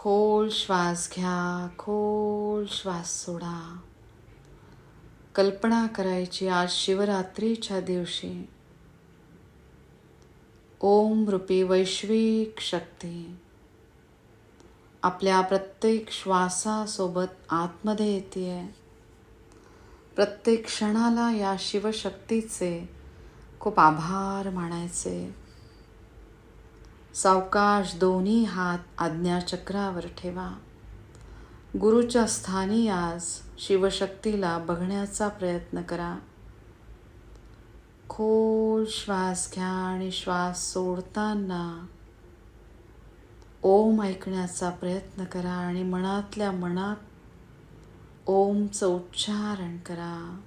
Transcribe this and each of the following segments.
खोल श्वास घ्या खोल श्वास सोडा. कल्पना करायची आज शिवरात्रीच्या दिवशी. ओम रूपी वैश्विक शक्ती. आपल्या प्रत्येक श्वासासोबत आतमध्ये येते प्रत्येक क्षणाला या शिवशक्तीचे खूप आभार मानायचे. सावकाश दोन्ही हात आज्ञाचक्रावर ठेवा. गुरुच्या स्थानी आज शिवशक्तीला बघण्याचा प्रयत्न करा. खोल श्वास घ्या आणि श्वास सोडताना ओम ऐकण्याचा प्रयत्न करा आणि मनातल्या मनात ओमचं उच्चारण करा.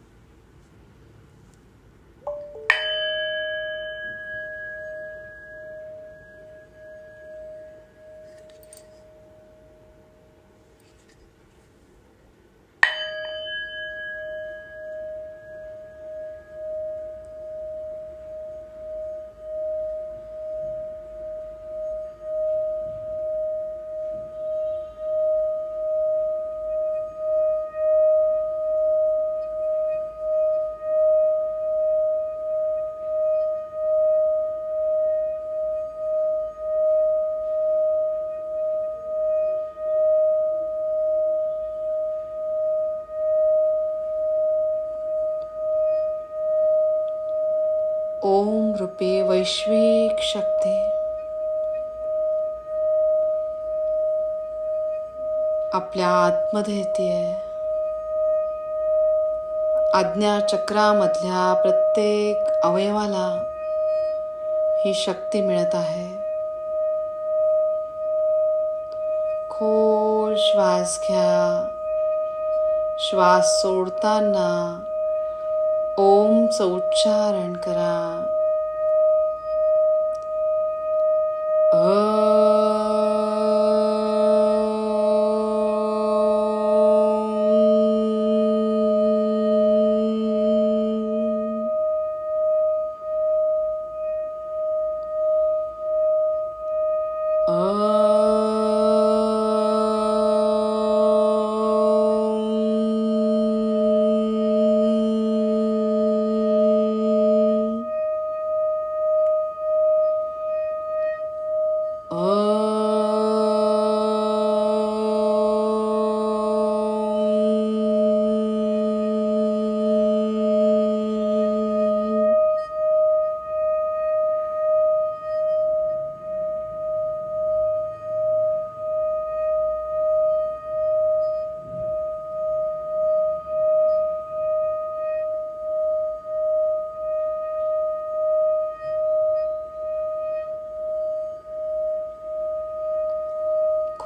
वैश्विक शक्ती. आपल्या आतमध्ये येते आज्ञा चक्रामधल्या प्रत्येक अवयवाला ही शक्ती मिळत आहे. खोल श्वास घ्या. श्वास सोडताना ओमचं उच्चारण करा.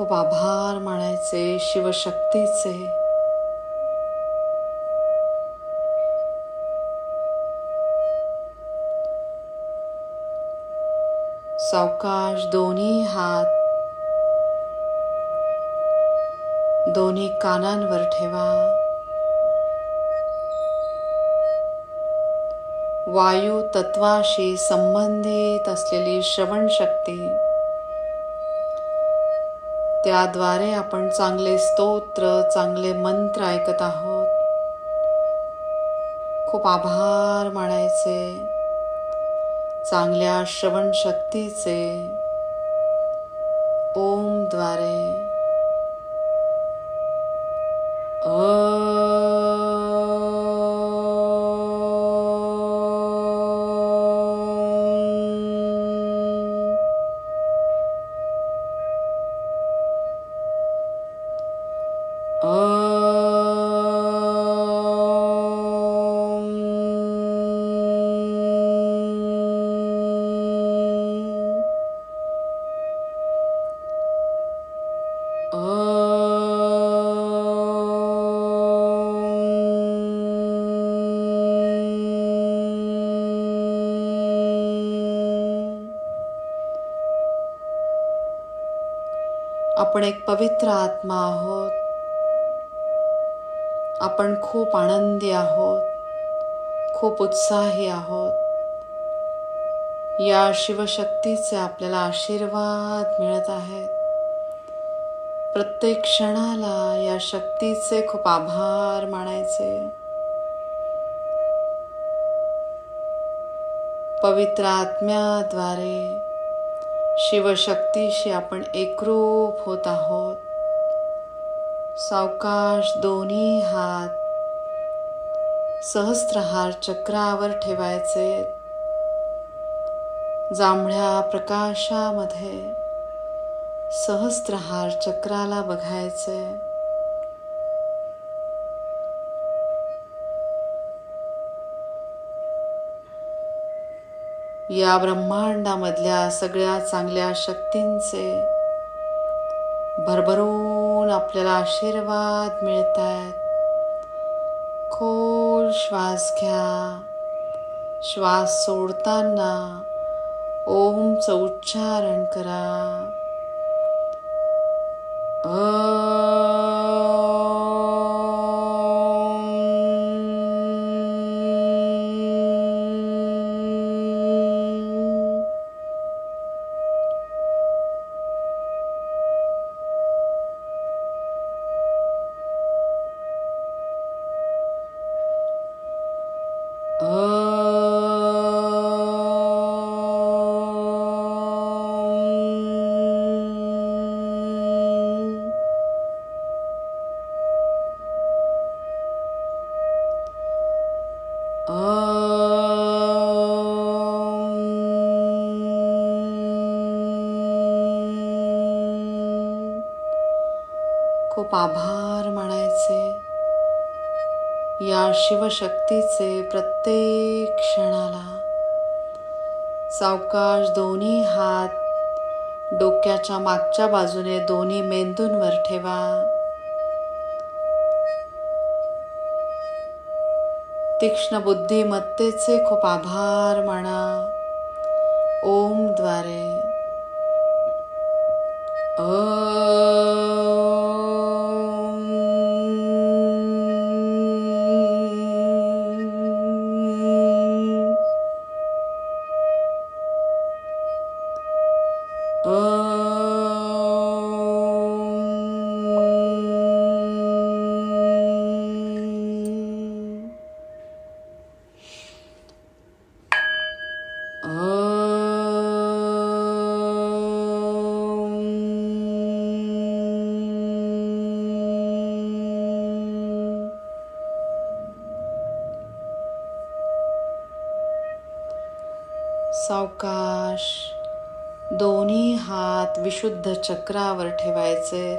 खूप आभार मानायचे शिवशक्तीचे. सावकाश दोन्ही हात दोन्ही कानांवर ठेवा. वायू तत्वाशी संबंधित असलेली श्रवण शक्ती त्याद्वारे आपण चांगले स्तोत्र चांगले मंत्र ऐकत आहोत. खूप आभार मानायचे. चांगल्या श्रवण शक्तीचे आपण एक पवित्र आत्मा आहोत. आपण खूप आनंदी आहोत. खूप उत्साही आहोत. या शिवशक्तीचे आपल्याला आशीर्वाद मिळत आहेत. प्रत्येक क्षणाला या शक्तीचे खूप आभार मानायचे. पवित्र आत्म्याद्वारे शिवशक्तीशी आपण एकरूप होत आहोत. सावकाश दोन्ही हात सहस्त्रहार चक्रावर ठेवायचे. जांभळ्या प्रकाशामध्ये सहस्त्रहार चक्राला बघायचे. या ब्रह्मांडामधल्या सगळ्या चांगल्या शक्तींचे भरभरून आपल्याला आशीर्वाद मिळत आहेत खोल श्वास घ्या. श्वास सोडताना ओमचं उच्चारण करा. आभार मानायचे. या शिवशक्तीचे प्रत्येक क्षणाला सावकाश दोन्ही हात डोक्याच्या मागच्या बाजूने दोन्ही मेंदूंवर ठेवा. तीक्ष्ण बुद्धिमत्तेचे खूप आभार माना. विशुद्ध चक्रावर ठेवायचे.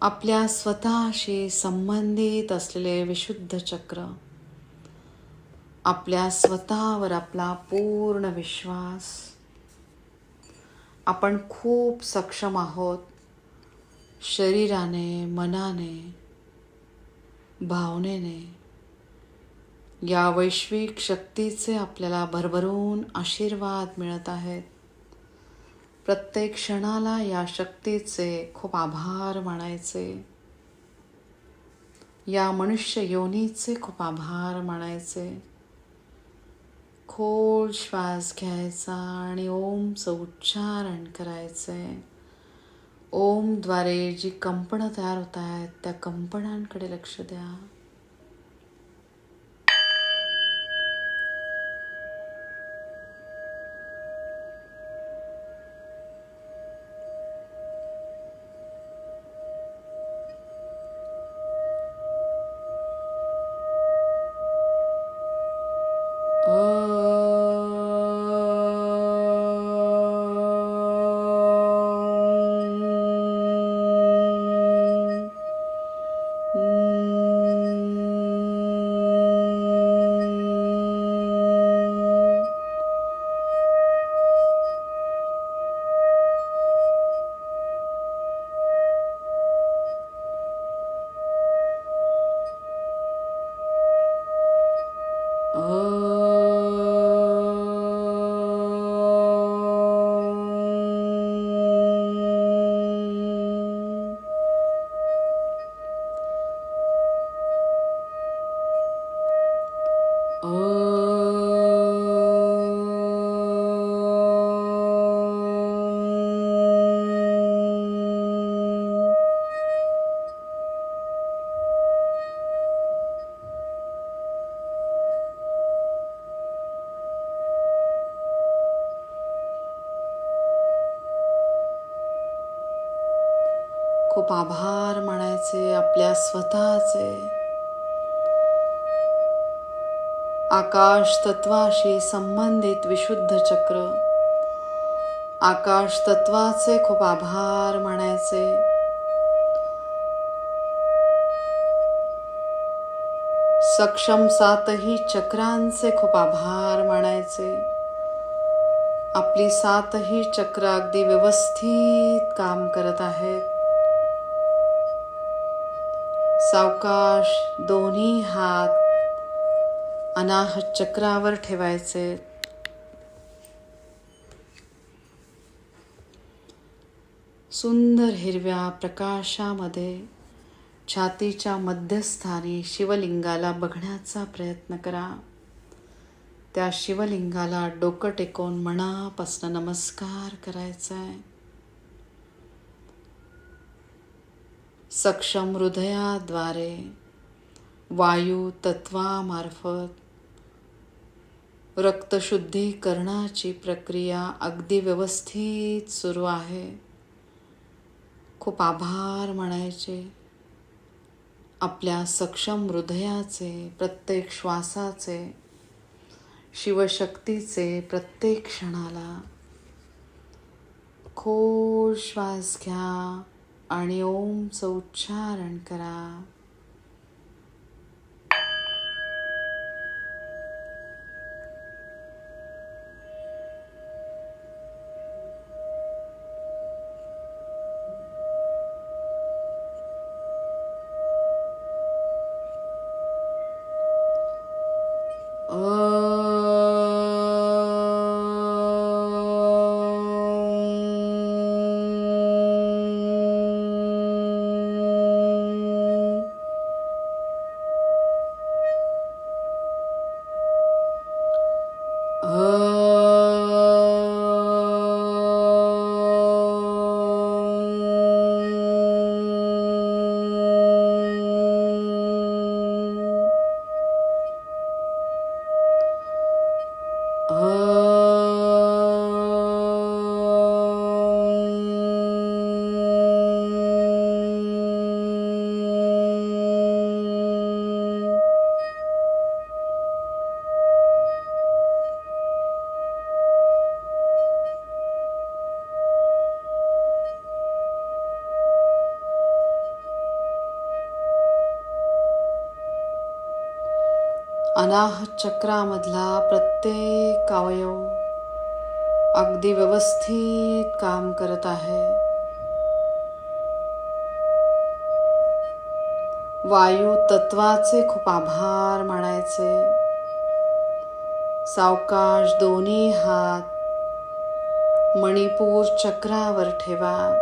आपल्या स्वतःशी संबंधित असलेले विशुद्ध चक्र. आपल्या स्वतःवर आपला पूर्ण विश्वास. आपण खूप सक्षम आहोत. शरीराने मनाने भावनेने. या वैश्विक शक्तीचे आपल्याला भरभरून आशीर्वाद मिळत आहेत. प्रत्येक क्षणाला या शक्तीचे खूप आभार मानायचे. या मनुष्य योनीचे खूप आभार मानायचे. खोल श्वास घ्यायचा आणि ओमचं उच्चारण करायचे. ओमद्वारे जी कंपनं तयार होत आहेत त्या कंपनांकडे लक्ष द्या. खूप आभार मानायचे आपल्या स्वतःचे. आकाश तत्वाशी संबंधित विशुद्ध चक्र. आकाश तत्वाचे खूप आभार मानायचे. सक्षम सातही चक्रांचे खूप आभार मानायचे. आपली सातही चक्र अगदी व्यवस्थित काम करत आहेत. सावकाश दोन्ही हात अनाहत चक्रावर ठेवायचे. सुंदर हिरव्या प्रकाशामध्ये छातीच्या मध्यस्थानी शिवलिंगाला बघण्याचा प्रयत्न करा. त्या शिवलिंगाला डोकं टेकवून मनापासून नमस्कार करायचा आहे सक्षम हृदयाद्वारे वायू तत्वामार्फत रक्तशुद्धीकरणाची प्रक्रिया अगदी व्यवस्थित सुरू आहे. खूप आभार म्हणायचे. आपल्या सक्षम हृदयाचे प्रत्येक श्वासाचे शिवशक्तीचे प्रत्येक क्षणाला खोल श्वास घ्या. आणि ओमचं उच्चारण करा. अनाह चक्रामधला प्रत्येक अवयव अगदी व्यवस्थित काम करत आहे. वायू तत्वाचे खूप आभार मानायचे. सावकाश दोन्ही हात मणिपूर चक्रावर ठेवा.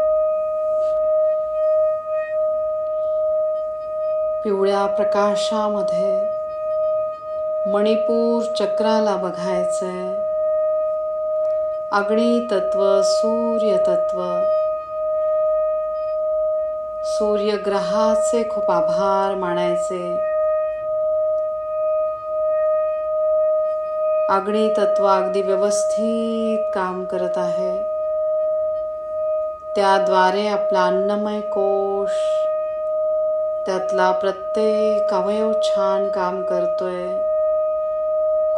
पिवळ्या प्रकाशामध्ये मणिपूर चक्राला बघायचंय. आहे तत्व सूर्य सूर्यग्रहाचे खूप आभार मानायचे. अग्नितत्व अगदी व्यवस्थित काम करत आहे. त्याद्वारे आपला अन्नमय कोश त्यातला प्रत्येक अवयव छान काम करतोय.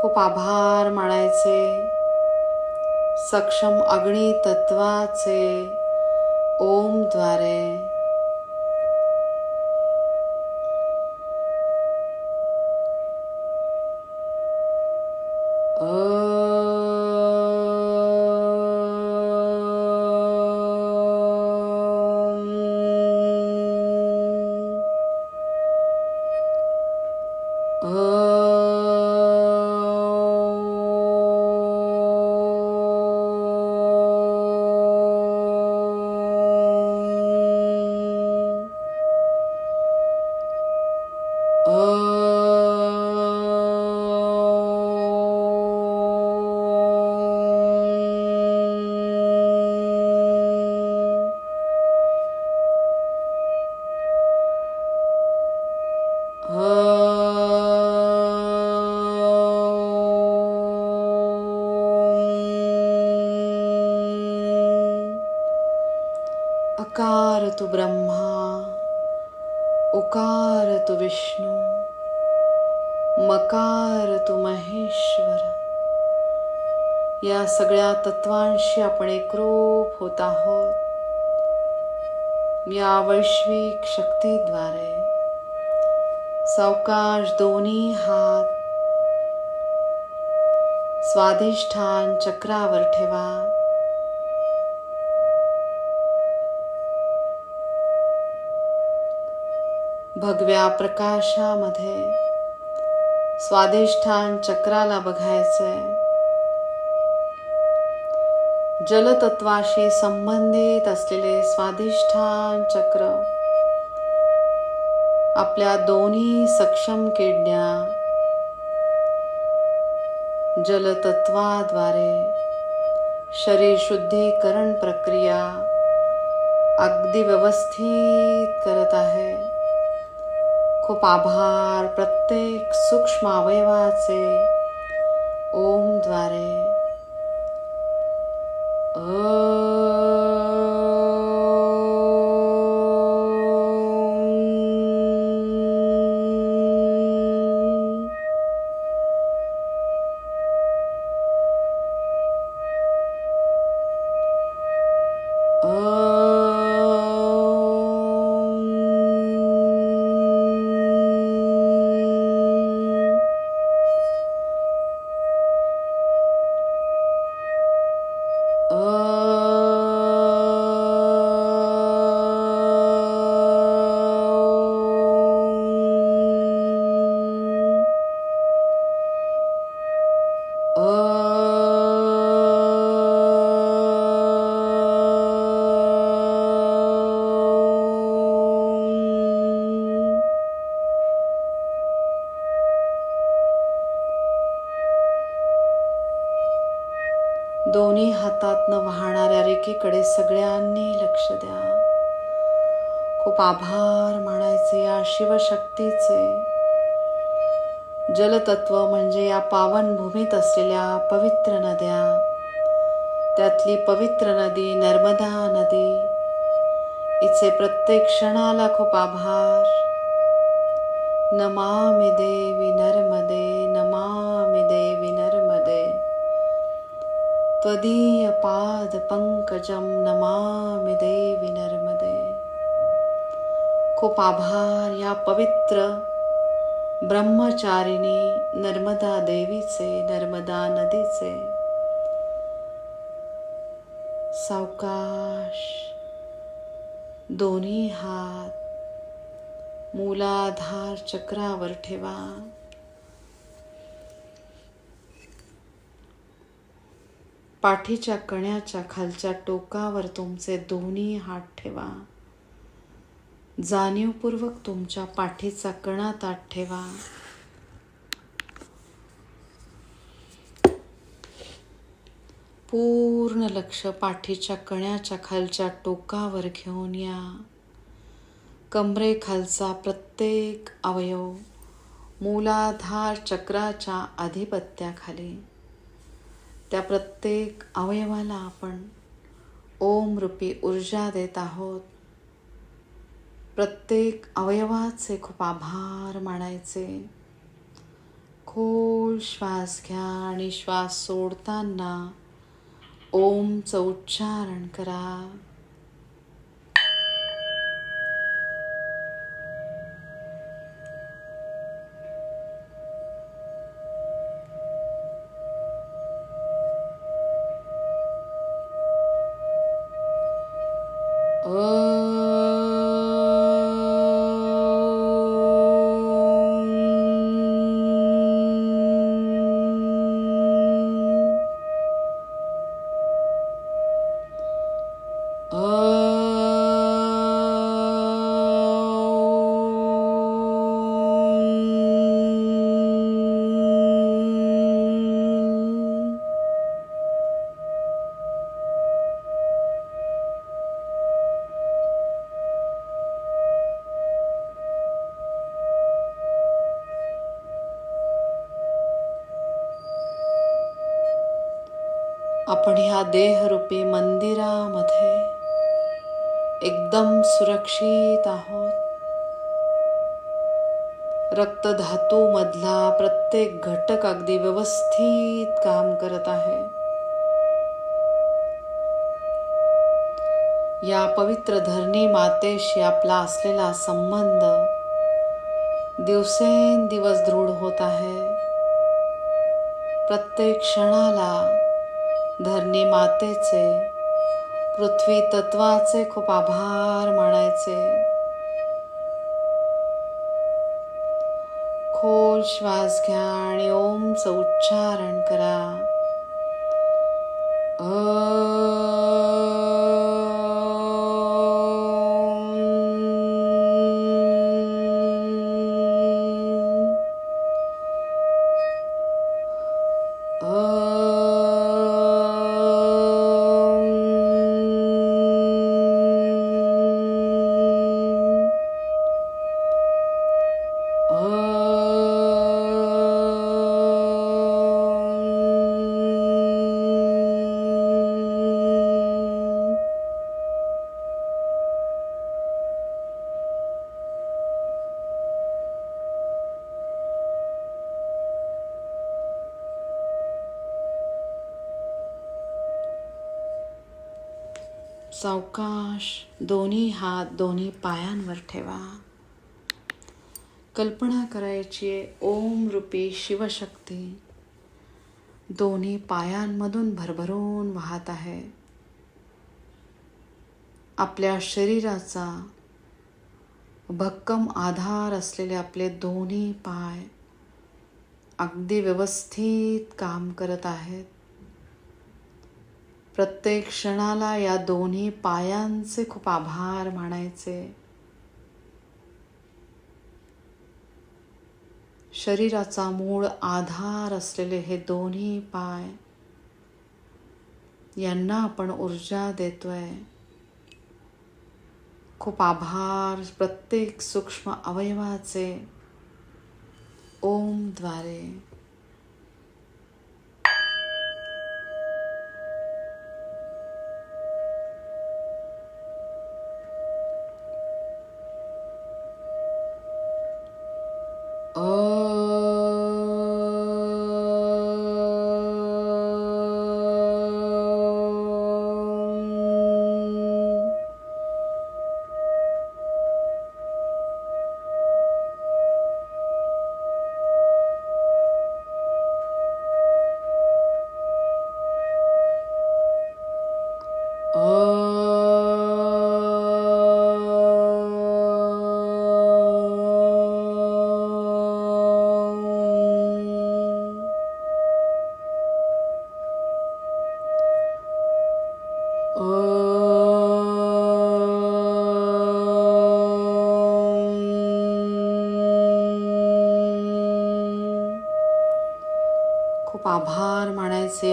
खूप आभार मानायचे. सक्षम अग्नी तत्वाचे ओमद्वारे होत आहोत या वैश्विक शक्तीद्वारे सावकाश दोन्ही हात स्वाधिष्ठान चक्रावर ठेवा। भगव्या प्रकाशामध्ये स्वाधिष्ठान चक्राला बघायचंय। जलतत्वाशी संबंधित असलेले स्वाधिष्ठान चक्र. आपल्या दोन्ही सक्षम किडण्या जलतत्वाद्वारे शरीर शुद्धीकरण प्रक्रिया अगदी व्यवस्थित करत आहे. खूप आभार प्रत्येक सूक्ष्म अवयवाचे ओमद्वारे वाहणाऱ्या सगळ्यांनी लक्ष द्या. खूप आभार मानायचे या शिवशक्तीचे. जलतत्व म्हणजे या पावन भूमीत असलेल्या पवित्र नद्या. त्यातली पवित्र नदी नर्मदा नदी. इचे प्रत्येक क्षणाला खूप आभार. नमामि देवी नर्मदे नमामि देवी नर्मदे. त्वदीय पाद पंकजम नमामि देवी नर्मदे। खूप आभार या पवित्र ब्रह्मचारिणी नर्मदा देवीचे नर्मदा नदीचे। सावकाश दोन्ही हात मूलाधार चक्रावर ठेवा। पाठीच्या कण्याच्या खालच्या टोकावर तुमचे दोन्ही हात ठेवा. जाणीवपूर्वक तुमच्या पाठीचा कणा ताट ठेवा. पूर्ण लक्ष पाठीच्या कण्याच्या खालच्या टोकावर घेऊन या. कमरेखालचा प्रत्येक अवयव मूलाधार चक्राच्या अधिपत्याखाली त्या प्रत्येक अवयवाला आपण ओम रूपी ऊर्जा देत आहोत. प्रत्येक अवयवाचे खूप आभार मानायचे. खोल श्वास घ्या आणि श्वास सोडताना ओमचं उच्चारण करा. त्या देहरूपी मंदिरामध्ये एकदम सुरक्षित आहोत. रक्तधातू मधला प्रत्येक घटक अगदी व्यवस्थित काम करत आहे. या पवित्र धरणी मातेशी आपला असलेला संबंध दिवसेंदिवस दृढ होत आहे. प्रत्येक क्षणाला धरणी मातेचे पृथ्वी तत्वाचे खूप आभार मानायचे. खोल श्वास घ्या आणि ओमचं उच्चारण करा. अ सावकाश दोन्ही हात दोन्ही पायांवर ठेवा. कल्पना करायची आहे ओम रूपी शिवशक्ती. दोन्ही पायांमधून भरभरून वाहत आहे. आपल्या शरीराचा भक्कम आधार असलेले आपले दोन्ही पाय अगदी व्यवस्थित काम करत आहेत. प्रत्येक क्षणाला या दोन्ही पायांचे खूप आभार मानायचे. शरीराचा मूळ आधार असलेले हे दोन्ही पाय यांना आपण ऊर्जा देतोय. खूप आभार प्रत्येक सूक्ष्म अवयवाचे. ओमद्वारे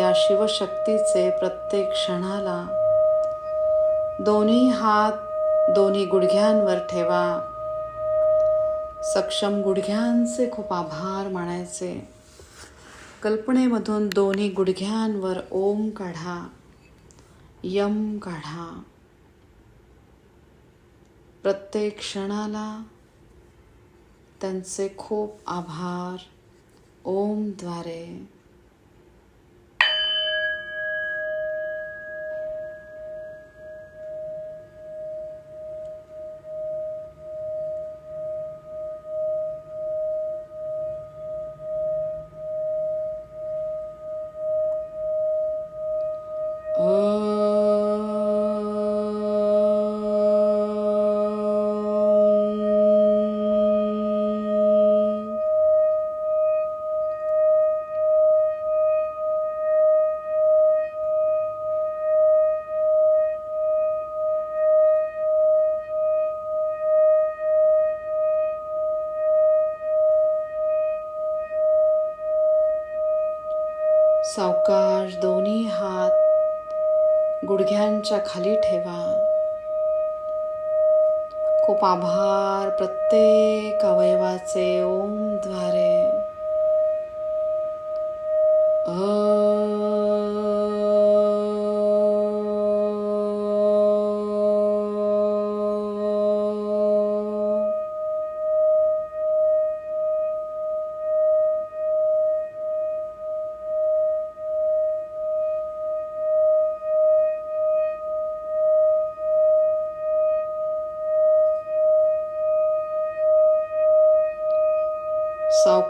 या शिवशक्तीचे प्रत्येक क्षणाला. दोन्ही हात दोन्ही गुडघ्यांवर ठेवा. सक्षम गुडघ्यांचे खूप आभार मानायचे. कल्पनेमधून दोन्ही गुडघ्यांवर ओम काढा. यम काढा. प्रत्येक क्षणाला त्यांचे खूप आभार. ओमद्वारे. गुडघ्यांच्या खाली ठेवा. खूप आभार प्रत्येक अवयवाचे. ओमद्वारे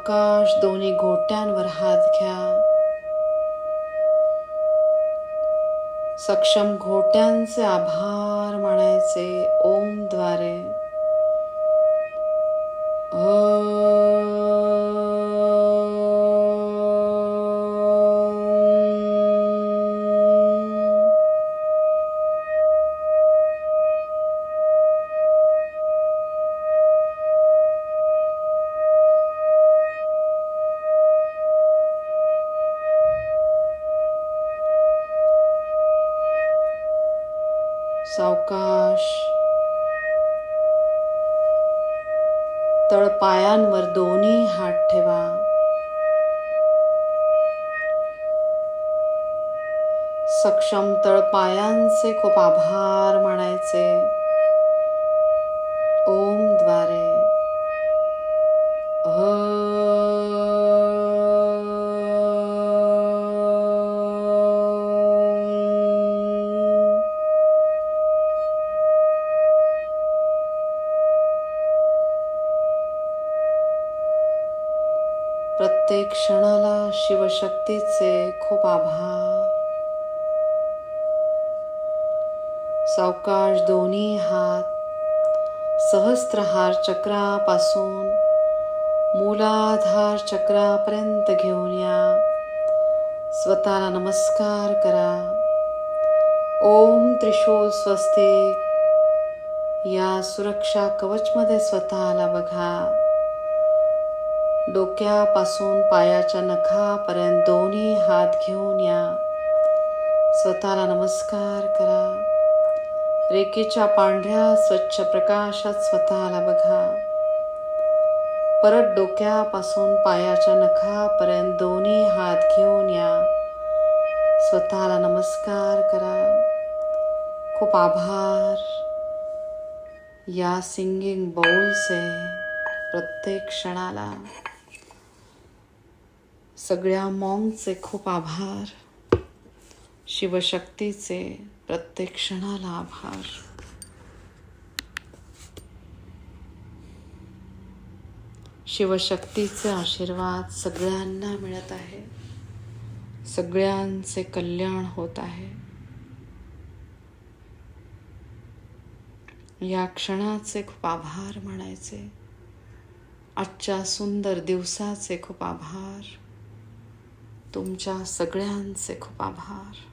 सावकाश दोन्ही घोट्यांवर हात घ्या सक्षम घोट्यांचे आभार मानायचे ओम ओम. सावकाश. तळपायांवर दोन्ही हात ठेवा. सक्षम तळपायांचे खूप आभार मानायचे. पासून मूलाधार चक्रापर्यंत घेऊन या. स्वतःला नमस्कार करा. ओम त्रिशूल स्वस्तिक या सुरक्षा कवचमध्ये स्वतःला बघा. डोक्यापासून पायाच्या नखापर्यंत दोन्ही हात घेऊन या. स्वतःला नमस्कार करा. रेखेच्या पांढऱ्या स्वच्छ प्रकाशात स्वतःला बघा. परत डोक्यापासून पायाच्या नखापर्यंत दोन्ही हात घेऊन या. स्वतःला नमस्कार करा. खूप आभार. या सिंगिंग बाउलचे प्रत्येक क्षणाला. सगळ्या मॉंगचे खूप आभार. शिवशक्तीचे प्रत्येक क्षणाला आभार. शिवशक्तीचे आशीर्वाद सगळ्यांना मिळत आहे. सगळ्यांचे कल्याण होत आहे. या क्षणाचे खूप आभार म्हणायचे आजच्या सुंदर दिवसाचे खूप आभार. तुमच्या सगळ्यांचे खूप आभार.